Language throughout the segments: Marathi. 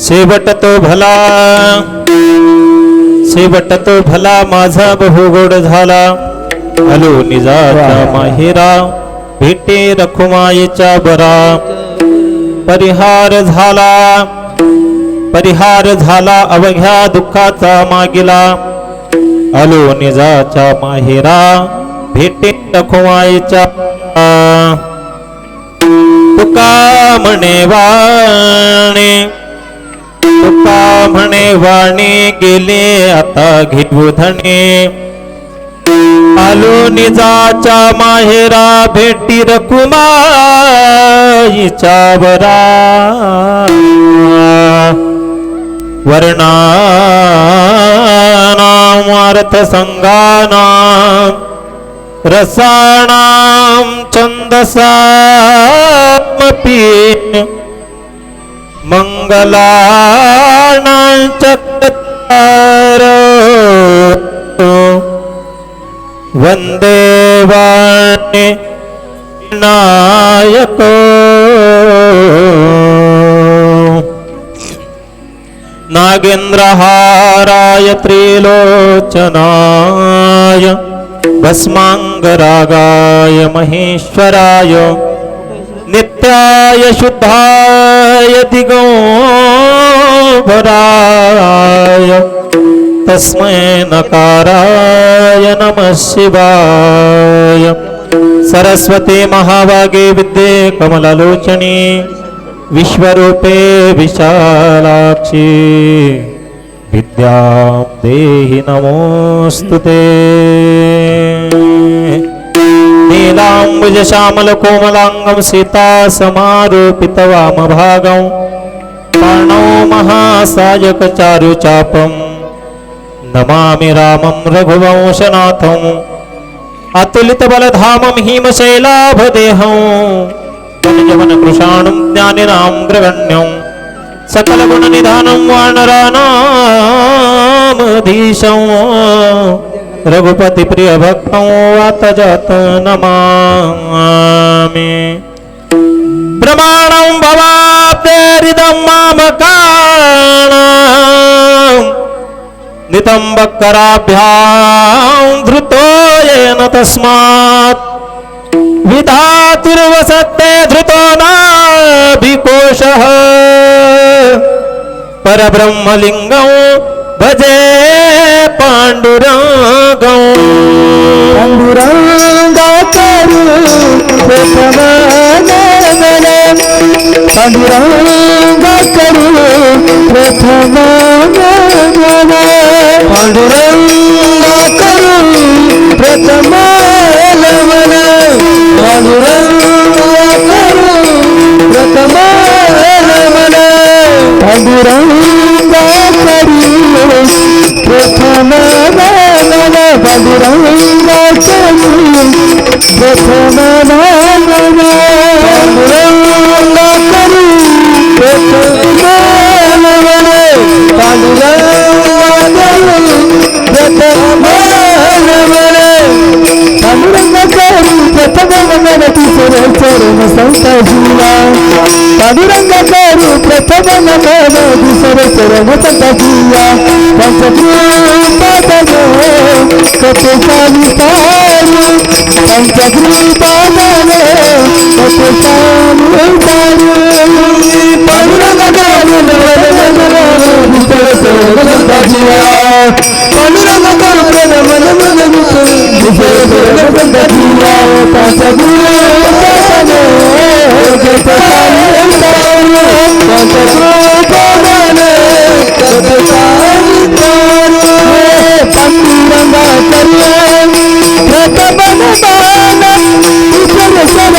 शेवट तो भला. शेवट तो भला माझा बहुगोड झाला. आलो निजाचा माहेरा. भेटे रखुमाईच्या बरा. परिहार झाला. परिहार झाला अवघ्या दुःखाचा मागिला. आलो निजाच्या माहेरा. भेटे रखुमाईच्या तुका म्हणे वाणे. तुका म्हणे वाणी गेले आता घेऊ धणे. आलो निजाच्या माहेरा भेटी रकुमाईच्या बरा वर्णानाम रसाणाम संगानाम मंगलानांचकार वंदे वाणे नायक नागेन्द्रहाराय त्रिलोचनाय भस्माङ्गरागाय महेश्वराय नित्याय शुद्धाय दिगोभराय तस्मै नकाराय नमः शिवाय। सरस्वती महाभागे विद्ये कमललोचनी विश्वरूपे विशालाक्षी। विद्यां देहि नमोऽस्तु ते नीलाम्बुजश्यामलकोमलाङ्गं सीता समारोपितवामभागं कर्णौ महासायकचारुचापं नमामि रामं रघुवंशनाथम् अतुलितबलधामं हिमशैलाभदेहं वनजवनकृशाणं ज्ञानिनां सकलगुणनिधानं वानराणामधीशं रघुपतिप्रियभक्तं वातजात नमामि। प्रमाणं भवाब्देरिदं मामकाणाम् नितम्बकराभ्यां धृतो येन तस्मात्। विधातुर्वसत्ते धृतो नाभिकोशः परब्रह्मलिङ्गं भजे पाण्डुरम् అంగురంగాకరు ప్రథమానందనం అంగురంగాకరు ప్రథమానందనం అంగురంగాకరు ప్రథమానందనం అంగురంగాకరు ప్రథమానందనం అంగురంగాకరు ప్రథమానందనం Padura తప్పు పవితాను అంత కృపాలనే తప్పు పవితాను పంచ కళ్యాణి ప్రతపద సరసర సరసర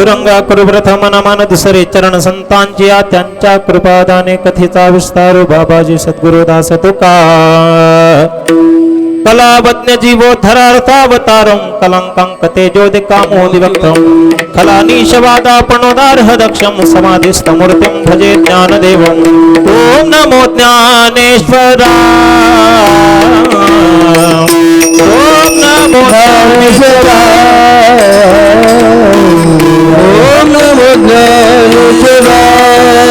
पांडुरंगा करू प्रथम नमन दुसरे चरण संतांची या त्यांच्या कृपादाने कथेचा विस्तार बाबाजी सद्गुरुदास तुका कलावज्ञ जीवोद्धरार्थावतारं कलङ्कं तेजोदिकामोदिवक्त्रं कलानीशवादापणोदार्ह दक्षं समाधिस्थमूर्तिं भजे ज्ञानदेवम् नमो ज्ञानेश्वरा नमो Dnyaneshwara Om Namo Jnana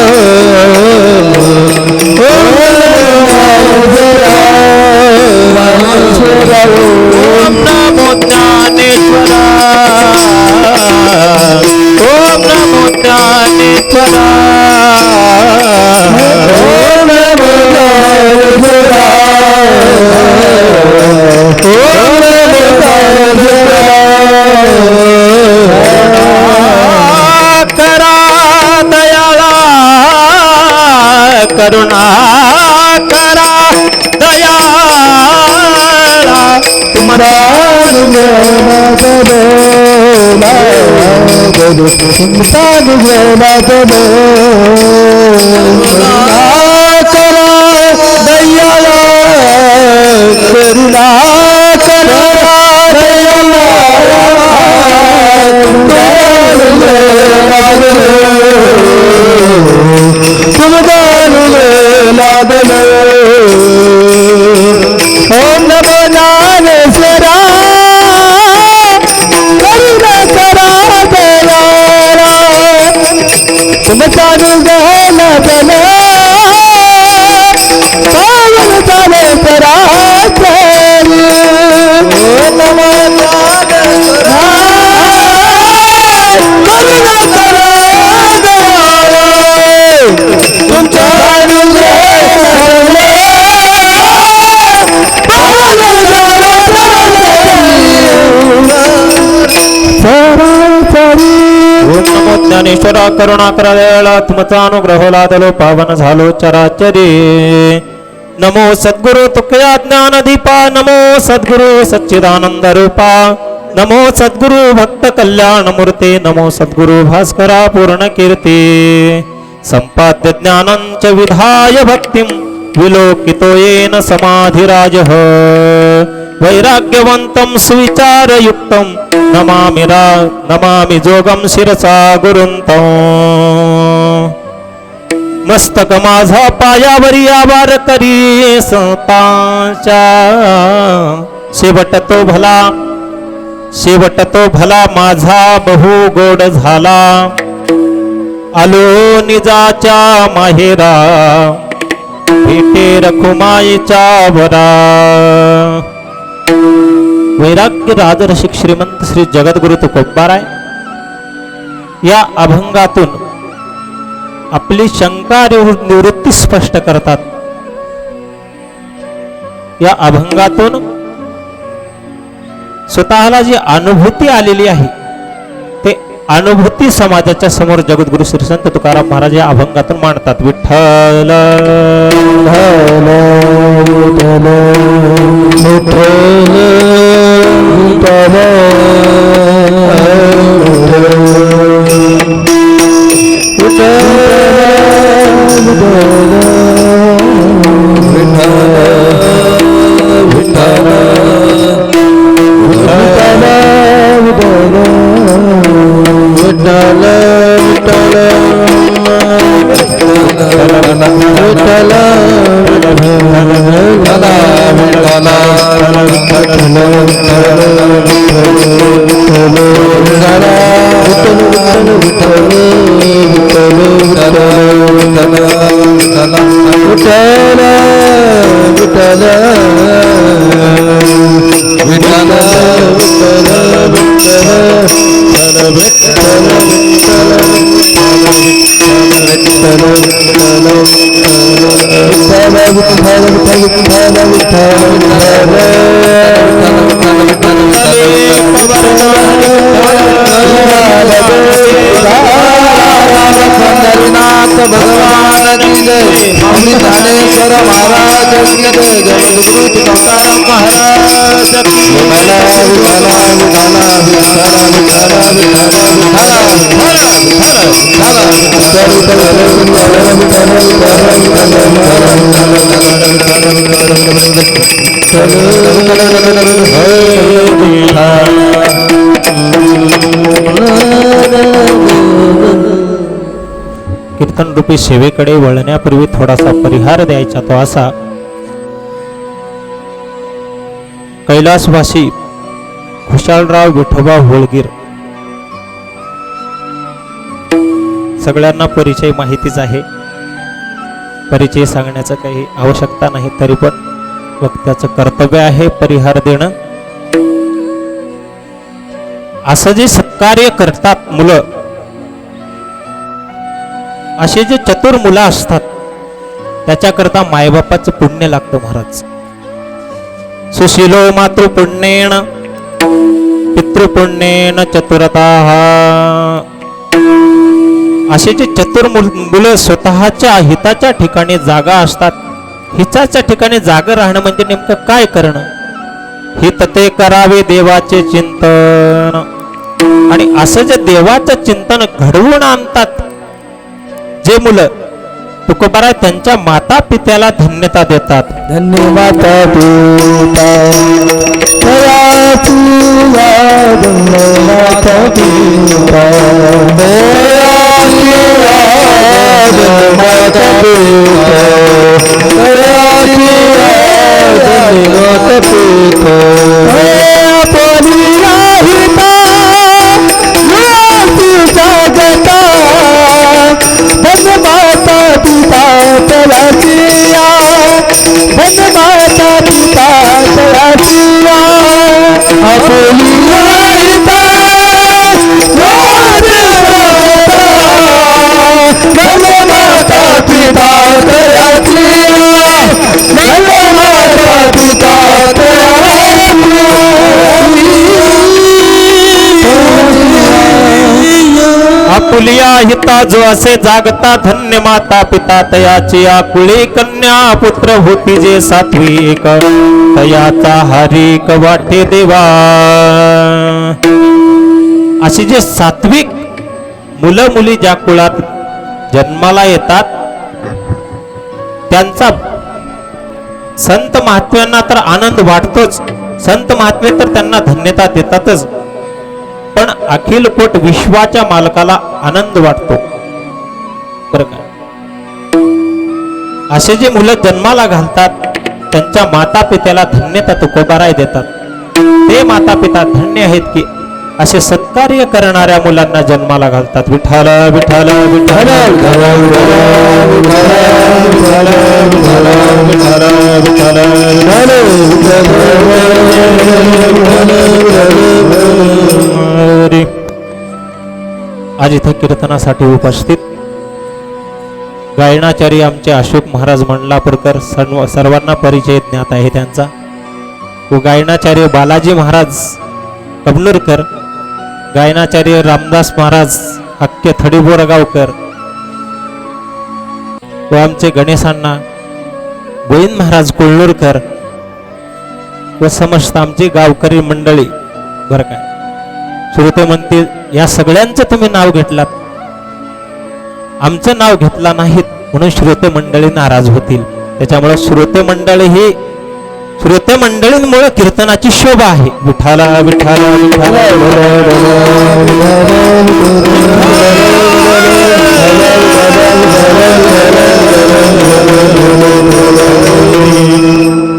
Sultan Jabatane करुणा करायला तुमचा अनुग्रह लादलो पावन झालो चराचरी. नमो सद्गुरु तुकया ज्ञान दीपा नमो सद्गुरु सच्चिदानंद रूपा नमो सद्गुरु भक्त कल्याण मूर्ते नमो सद्गुरु भास्करा पूर्ण कीर्ती. संपाद्य ज्ञानंच विधाय भक्तिं विलोकितो येन समाधिराजः. वैराग्यवन्तं सुविचारयुक्तं नमामि रा नमामि जोगम शिरसा गुरुंत मस्तक माझा पायावरी आवार करी संतांच्या। शेवट तो भला शेवट तो भला माझा बहु गोड झाला। आलो निजाच्या माहेरा भेटे रखुमाईच्या वरा। वैराग्य राजरसिक श्रीमंत श्री जगद्गुरु तुकोबाराय या अभंगातून आपली शंका निवृत्ती स्पष्ट करतात. या अभंगातून स्वतःला जी अनुभूती आलेली आहे अनुभूती समाजाच्या समोर जगद्गुरु श्री संत तुकाराम महाराज या अभंगातून मांडतात. विठ्ठल विठ्ठल कीर्तन रूपी सेवेकडे वळण्यापूर्वी थोडासा परिहार द्यायचा तो असा. कैलासवासी खुशालराव विठोबा होळगीर. सगळ्यांना परिचय माहितीच आहे. परिचय सांगण्याचं काही आवश्यकता नाही तरी पण वक्त्याचं कर्तव्य आहे परिहार देणं. असं जे सत्कार्य करतात मुलं असे जे चतुर मुलं असतात त्याच्याकरता मायबापाचं पुण्य लागतं महाराज. सुशीलो मातृपुण्येन पितृपुण्येन चतुरता. असे जे चतुर मुलं स्वतःच्या हिताच्या ठिकाणी जागा असतात हिताच्या ठिकाणी जागा राहणं म्हणजे नेमकं काय करणं? हित ते करावे देवाचे चिंतन. आणि असं जे देवाचं चिंतन घडवून आणतात जे मुलं तुकोबारा त्यांच्या माता पित्याला धन्यता देतात. धन्यवाद पिता. Apoli हिता जो असे जागता धन्य माता पिता तयाची आकुळी कन्या पुत्र होती जे सात्विक. तयाचा हरिक वाटे देवा. अशी जे सात्विक मुलं मुली ज्या कुळात जन्माला येतात त्यांचा संत महात्म्यांना तर आनंद वाटतोच. संत महात्मे तर त्यांना धन्यता देतातच. पण अखिल कोट विश्वाच्या मालकाला आनंद वाटतो बरं का असे जे मुलं जन्माला घालतात त्यांच्या माता पित्याला धन्यता तुकोबाराय देतात ते माता पिता धन्य आहेत की असे सत्कार्य करणाऱ्या मुलांना जन्माला घालतात विठाल विठाल विठाल हरी. आज इथे कीर्तनासाठी उपस्थित गायनाचार्य आमचे अशोक महाराज मंडलापूरकर सर्व सर्वांना परिचय ज्ञात आहे त्यांचा. व गायनाचार्य बालाजी महाराज कबनूरकर गायनाचार्य रामदास महाराज हक्के थडीबोरगावकर व आमचे गणेशांना गोविंद महाराज कोल्हूरकर व समस्त आमची गावकरी मंडळी. बरं काय श्रोते म्हणतील या सगळ्यांचं तुम्ही नाव घेतलात आमचं नाव घेतला नाहीत म्हणून श्रोते मंडळी नाराज होतील त्याच्यामुळे श्रोते मंडळी हे श्रोते मंडळींमुळे कीर्तनाची शोभा आहे विठाला विठाला विठाला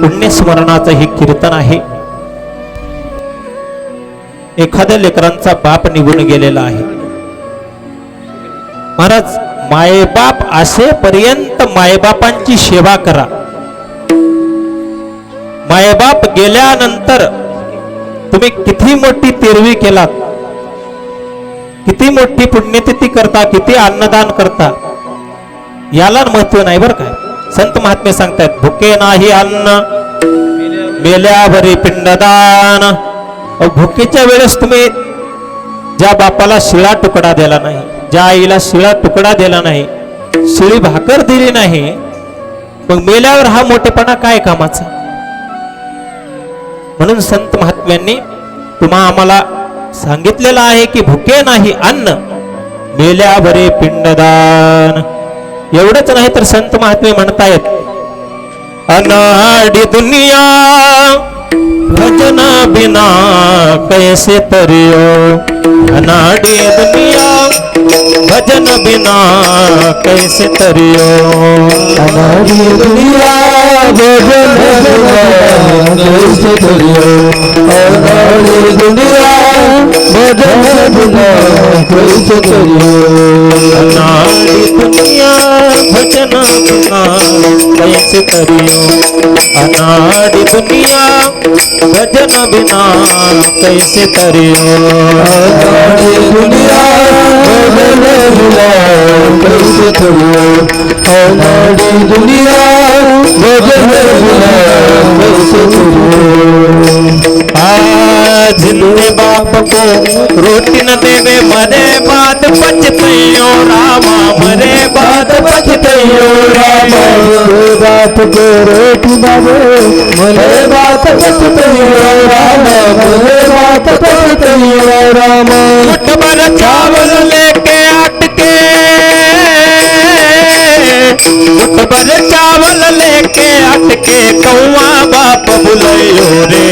पुण्यस्मरणाचं हे कीर्तन आहे एखाद्या लेकरांचा बाप निघून गेलेला आहे. महाराज मायबाप असेपर्यंत मायबापांची सेवा करा. मायबाप गेल्यानंतर तुम्ही किती मोठी तेरवी केलात? किती मोठी पुण्यतिथी करता? किती अन्नदान करता? याला महत्त्व नाही बरं काय संत महात्मे सांगतायत भुके नाही अन्न मेल्यावरी पिंडदान. भुकेच्या वेळेस तुम्ही ज्या बापाला शिळा तुकडा दिला नाही ज्या आईला शिळा तुकडा दिला नाही शिळी भाकर दिली नाही मग मेल्यावर हा मोठेपणा काय कामाचा? म्हणून संत महात्म्यांनी तुम्हा आम्हाला सांगितलेलं आहे की भुके नाही अन्न मेल्यावरे पिंडदान. एवढंच नाही तर संत महात्मे म्हणतायत अनाडी दुनिया भजना बिना कैसे तरियो अनाडी दुनिया भजन बिना कैसे तरियो? अनाडी दुनिया भजन बिना कैसे तरियो? अनाडी दुनिया भजन बिना कैसे तरियो? अनाड़ी दुनिया भजन बिना कैसे करियो अनाड़ी दुनिया भजन बिना कैसे करियो दुनिया भजन बिना कैसे करियो दुनिया भजन बिना कैसे करियो आज बाप को रोटी न देवे मरे बाद पछतइयो रामा मरे बाद पछतइयो रामा। बात करे रोटी भले बात पछतइयो राम भले बात पछतइयो राम। मुठ चावल लेके अटके मुठ चावल लेके अटके कौआ बाप बुलयो रे।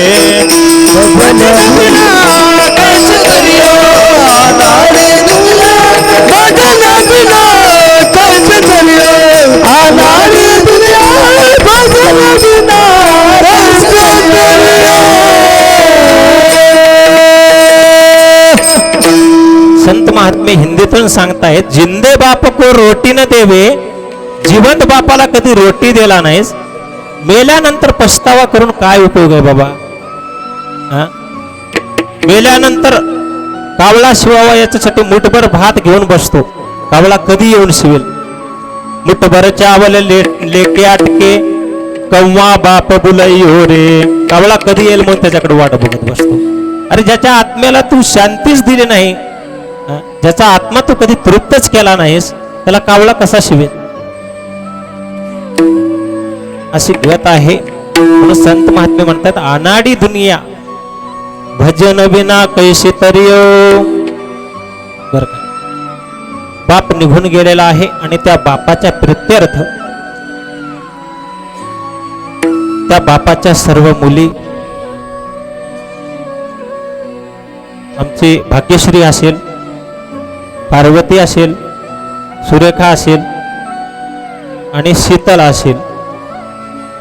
संत हिंदीतून सांगतायत. जिंदे बाप को रोटी न देवे जिवंत बापाला कधी रोटी दिला नाहीस. मेल्यानंतर पछतावा करून काय उपयोग आहे बाबा? हा? मेल्यानंतर कावळा शिवावा याच्यासाठी मुठभर भात घेऊन बसतो. कावळा कधी येऊन शिवेल? मुठभर चावल ले, लेके अटके कव्वा बाप बुलई हो रे. कावळा कधी येईल म्हणून त्याच्याकडे वाट बघत बसतो. अरे ज्याच्या आत्म्याला तू शांतीच दिली नाही ज्याचा आत्मा तू कधी तृप्तच केला नाहीस त्याला कावळा कसा शिवेल? अशी गत आहे. म्हणून संत महात्मे म्हणतात अनाडी दुनिया भजन विना कैसे तरियो? बर का. बाप निघून गेलेला आहे आणि त्या बापाच्या प्रित्यर्थ त्या बापाच्या सर्व मुली आमची भाग्यश्री असेल पार्वती असेल सुरेखा असेल आणि शीतल असेल.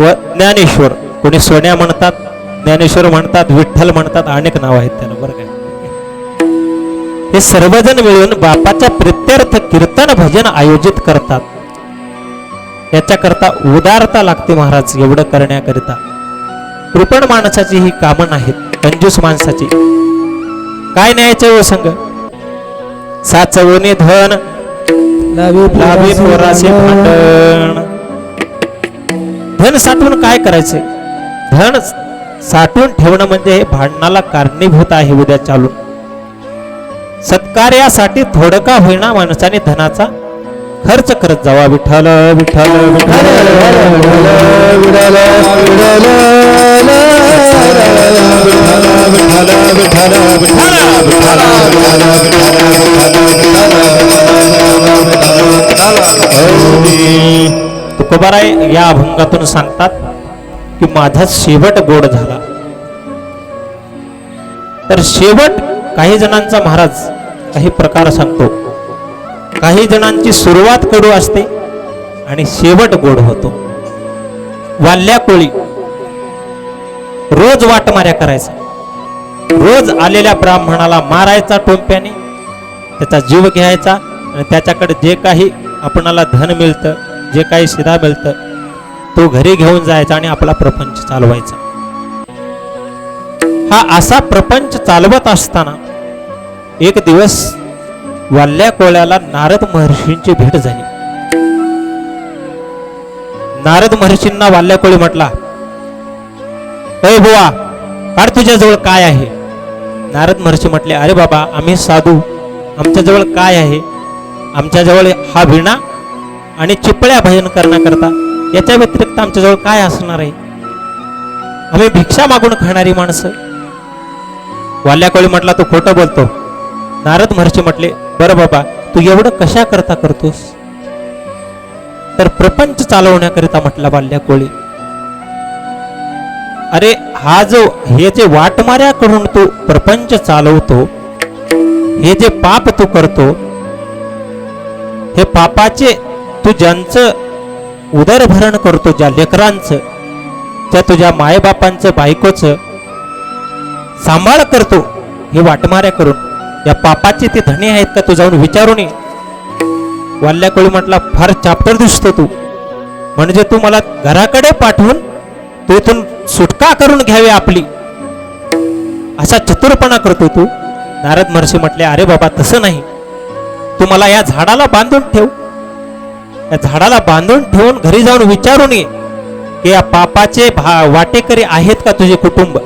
व ज्ञानेश्वर कोणी सोन्या म्हणतात ज्ञानेश्वर म्हणतात विठ्ठल म्हणतात अनेक नाव आहेत त्याला बरं काय हे सर्वजण मिळून बापाच्या प्रित्यर्थ कीर्तन भजन आयोजित करतात. याच्याकरता उदारता लागते महाराज एवढं करण्याकरिता. कृपण माणसाची ही कामं नाहीत कंजूस माणसाची. काय न्यायचं हो संघ संग साचवणे धन लाभी पोराचे भांडण. धन साठवून काय करायचंय? धन साठवून ठेवणं म्हणजे हे भांडणाला कारणीभूत आहे उद्या चालून. सत्कार्यासाठी थोडं का होईना माणसाने धनाचा खर्च करत जावा विठ्ठल विठ्ठल विठ्ठल तुकोबाराय या अभंगातून सांगतात की माझा शेवट गोड झाला. तर शेवट काही जणांचा महाराज काही प्रकार सांगतो. काही जणांची सुरुवात कडू असते आणि शेवट गोड होतो. वाल्या कोळी रोज वाटमाऱ्या करायचा. रोज आलेल्या ब्राह्मणाला मारायचा टोंप्याने त्याचा जीव घ्यायचा आणि त्याच्याकडे जे काही आपणाला धन मिळतं जे काही शिधा मिळतं तो घरी घेऊन जायचा आणि आपला प्रपंच चालवायचा. हा असा प्रपंच चालवत असताना एक दिवस वाल्या कोळ्याला नारद महर्षींची भेट झाली. नारद महर्षींना वाल्या कोळी म्हटला अय बुवा काढ तुझ्याजवळ काय आहे? नारद महर्षी म्हटले अरे बाबा आम्ही साधू. आमच्याजवळ काय आहे? आमच्याजवळ हा विणा आणि चिपळ्या भजन करण्याकरता याच्या व्यतिरिक्त आमच्याजवळ काय असणार आहे? आम्ही भिक्षा मागून खाणारी माणसं. वाल्याकोळी म्हटला तो खोटं बोलतो. नारद महर्षी म्हटले बरं बाबा तू एवढं कशा करता करतोस? तर प्रपंच चालवण्याकरिता म्हटला वाल्याकोळी अरे हा जो हे जे वाटमाऱ्याकडून तू प्रपंच चालवतो हे जे पाप तू करतो हे पापाचे तू ज्यांचं उदरभरण करतो ज्या लेकरांचं त्या तुझ्या मायबापांचं बायकोचं सांभाळ करतो हे वाटमाऱ्या करून या पापाचे ते धणे आहेत का तू जाऊन विचारून ये वाल्याकोळी म्हटला फार चाप्टर दिसतो तू. म्हणजे तू मला घराकडे पाठवून तू इथून सुटका करून घ्यावी आपली. असा चतुरपणा करतो तू. नारद महर्षी म्हटले अरे बाबा तसं नाही. तू मला या झाडाला बांधून ठेव. या झाडाला बांधून ठेवून घरी जाऊन विचारून ये की या पापाचे भा वाटेकरी आहेत का तुझे कुटुंब?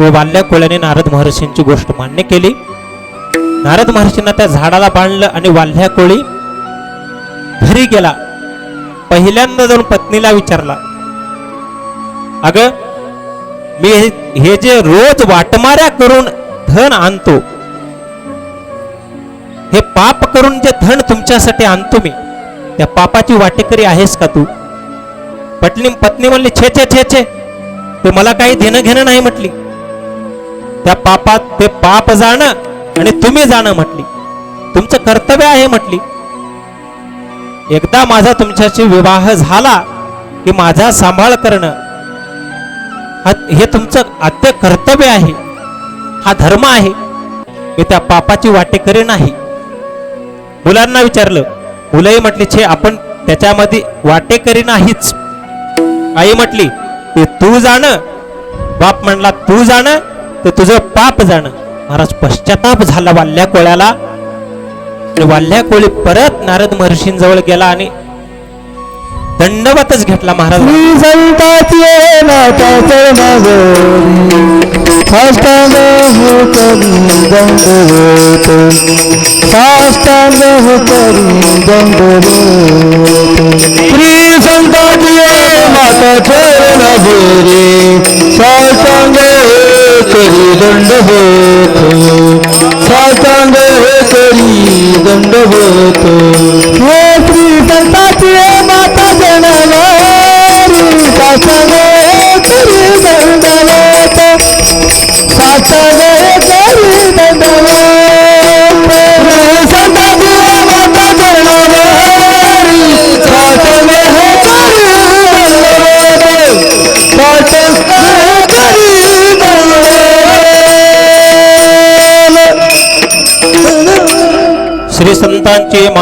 व वाल्या कोळ्याने नारद महर्षींची गोष्ट मान्य केली. नारद महर्षींना त्या झाडाला बांधलं आणि वाल्ह्या कोळी घरी गेला. पहिल्यांदा जाऊन पत्नीला विचारला अग मी हे- जे रोज वाटमाऱ्या करून धन आणतो हे पाप करून जे धन तुमच्यासाठी आणतो मी त्या पापाची वाटेकरी आहेस का तू? पटली पत्नी म्हणली छे छे छे छे तू मला काही देणं घेणं नाही म्हटली. त्या पापात ते पाप जाणं आणि तुम्ही जाणं म्हटली. तुमचं कर्तव्य आहे म्हटली. एकदा माझा तुमच्याशी विवाह झाला की माझा सांभाळ करणं हे तुमचं आद्य कर्तव्य आहे. हा धर्म आहे. मी त्या पापाची वाटेकरी नाही. मुलांना विचारलं मुलंही म्हटली छे आपण त्याच्यामध्ये वाटेकरी नाहीच. आई म्हटली ते तू जाणं. बाप म्हणला तू जाणं ते तुझं पाप जाणं. महाराज पश्चाताप झाला वाल्ल्या कोळ्याला. वाल्ल्या कोळी परत नारद महर्षींजवळ गेला आणि दंडवतच घेतला महाराज. श्री संताची नाथा चरणागोरी साष्टांग साष्टांग करी दंडवत श्री संताची माता चरणागोरी साष्टांग हो करी दंडवत साष्टांग हो करी दंडवत हे श्री संताची माता जनावारी सासरे करी दंडवत सासरे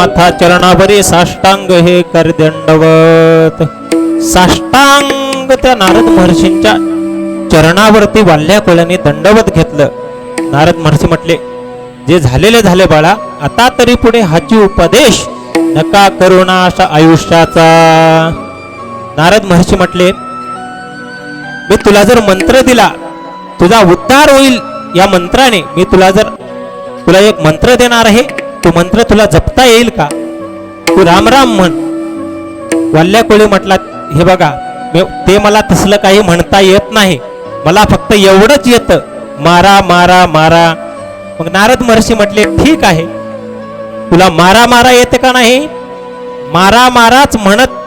नाथा माथा चरणावरी साष्टांग हे कर दंडवत. साष्टांग त्या नारद महर्षींच्या चरणावरती वाल्ल्या कोळ्याने दंडवत घेतलं. नारद महर्षी म्हटले जे झालेले झाले बाळा आता तरी पुढे हाची उपदेश नका करुणा अशा आयुष्याचा. नारद महर्षी म्हटले मी तुला जर मंत्र दिला तुझा उद्धार होईल या मंत्राने. मी तुला जर तुला एक मंत्र देणार आहे तो मंत्र तुला जपता येईल का? तू रामराम म्हण. वाल्या कोळी म्हटला हे बघा ते मला तसलं काही म्हणता येत नाही. मला फक्त एवढंच येतं. मारा मारा मारा. मग नारद महर्षी म्हटले ठीक आहे. तुला मारा मारा येते का नाही? मारा माराच म्हणत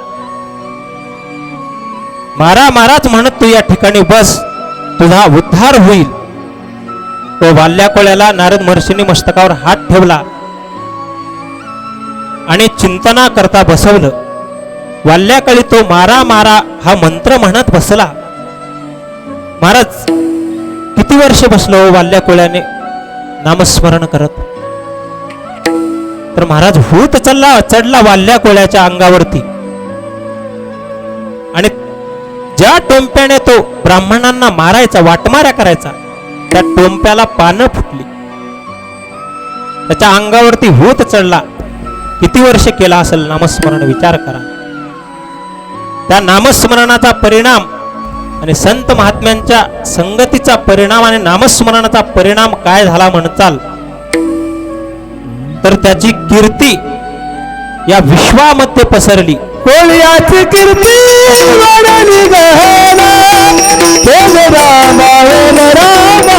मारा माराच म्हणत तू या ठिकाणी बस. तुझा उद्धार होईल. तो वाल्या कोळ्याला नारद महर्षीने मस्तकावर हात ठेवला. आणि चिंतना करता बसवलं. वाल्याकाळी तो मारा मारा हा मंत्र म्हणत बसला. महाराज किती वर्ष बसलो हो वाल्या कोळ्याने? नामस्मरण करत. तर महाराज भूत चढला चढला वाल्या कोळ्याच्या अंगावरती. आणि ज्या टोंप्याने तो ब्राह्मणांना मारायचा वाटमाऱ्या करायचा त्या टोंप्याला पानं फुटली. त्याच्या अंगावरती होत चढला. किती वर्ष केला असेल नामस्मरण? विचार करा. त्या नामस्मरणाचा परिणाम आणि संत महात्म्यांच्या संगतीचा परिणाम आणि नामस्मरणाचा परिणाम काय झाला म्हणताल तर त्याची कीर्ती या विश्वामध्ये पसरली. कोळ्याची कीर्ती? वाढली रामा रामा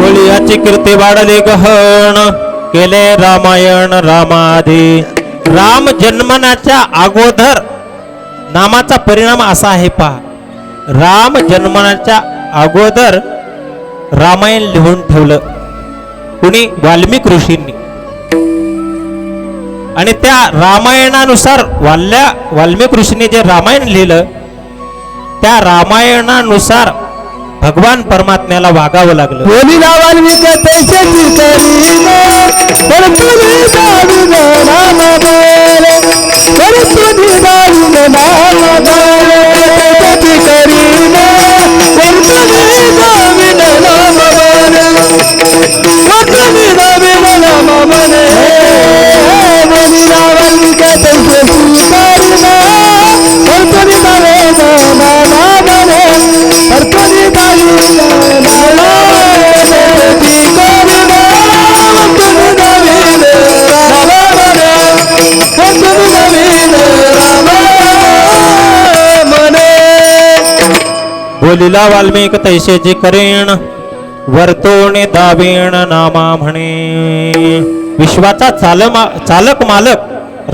केले रामायण कीर्ती वाढले गहन केले रामायण रामादी. राम जन्मनाच्या अगोदर नामाचा परिणाम असा आहे पहा. राम जन्मनाच्या अगोदर रामायण लिहून ठेवलं. कुणी? वाल्मिक ऋषींनी. आणि त्या रामायणानुसार वाल्या वाल्मिक ऋषीने जे रामायण लिहिलं त्या रामायणानुसार भगवान परमात्म्याला वागावं लागलं. बोली बोलिला वाल्मिक तैसेची करेण वर्तोणे दावेण नामा म्हणे. विश्वाचा चालमा चालक मालक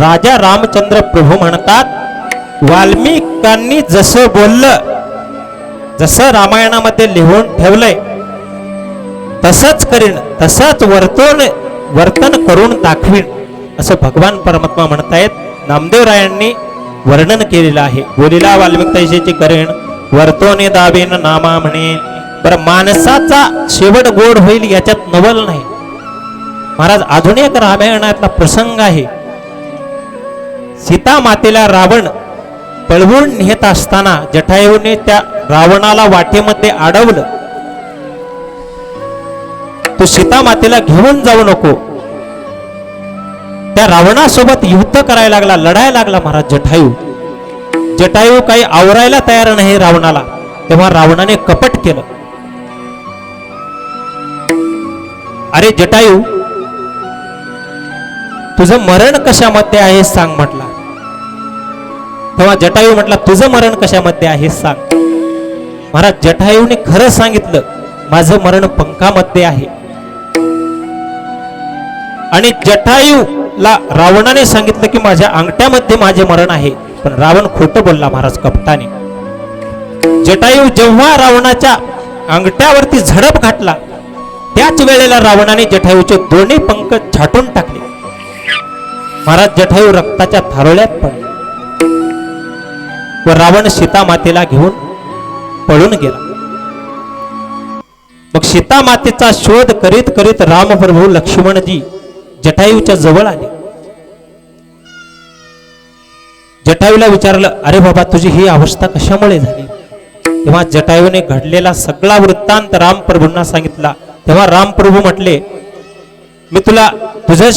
राजा रामचंद्र प्रभू म्हणतात वाल्मिकांनी जसं बोललं जसं रामायणामध्ये लिहून ठेवलंय तसंच करीन तसंच वर्तन वर्तन करून दाखवीन असं भगवान परमात्मा म्हणतायत. नामदेवरायांनी वर्णन केलेलं आहे. बोलीला वाल्मिकता तैसेची करेण वर्तोने दाबेन नामा म्हणे बरं माणसाचा शेवट गोड होईल याच्यात नवल नाही. महाराज अजून एक रामायणातला प्रसंग आहे. सीता मातेला रावण पळवून नेत असताना जठायूने त्या रावणाला वाटेमध्ये अडवलं. तो सीता मातेला घेऊन जाऊ नको. त्या रावणासोबत युद्ध करायला लागला लढायला लागला महाराज जठायू जटायू काही आवरायला तयार नाही रावणाला. तेव्हा रावणाने कपट केलं. अरे जटायू तुझं मरण कशामध्ये आहे सांग म्हटला. तेव्हा जटायू म्हटला तुझं मरण कशामध्ये आहे सांग. महाराज जटायूने खरं सांगितलं माझं मरण पंखामध्ये आहे. आणि जटायूला रावणाने सांगितलं की माझ्या अंगठ्यामध्ये माझे मरण आहे. पण रावण खोटं बोलला महाराज कपटाने. जटायू जेव्हा रावणाच्या अंगठ्यावरती झडप घातला त्याच वेळेला रावणाने जठायूचे दोन्ही पंख छाटून टाकले. महाराज जठायू रक्ताच्या थारोळ्यात पडले व रावण सीता मातेला घेऊन पळून गेला. मग सीता मातेचा शोध करीत करीत रामप्रभू लक्ष्मणजी जटायूच्या जवळ आले. जटायूला विचारलं अरे बाबा तुझी ही अवस्था कशामुळे झाली? तेव्हा जटायूने घडलेला सगळा वृत्तांत रामप्रभूंना सांगितला. तेव्हा रामप्रभू म्हटले मी तुला तुझ्या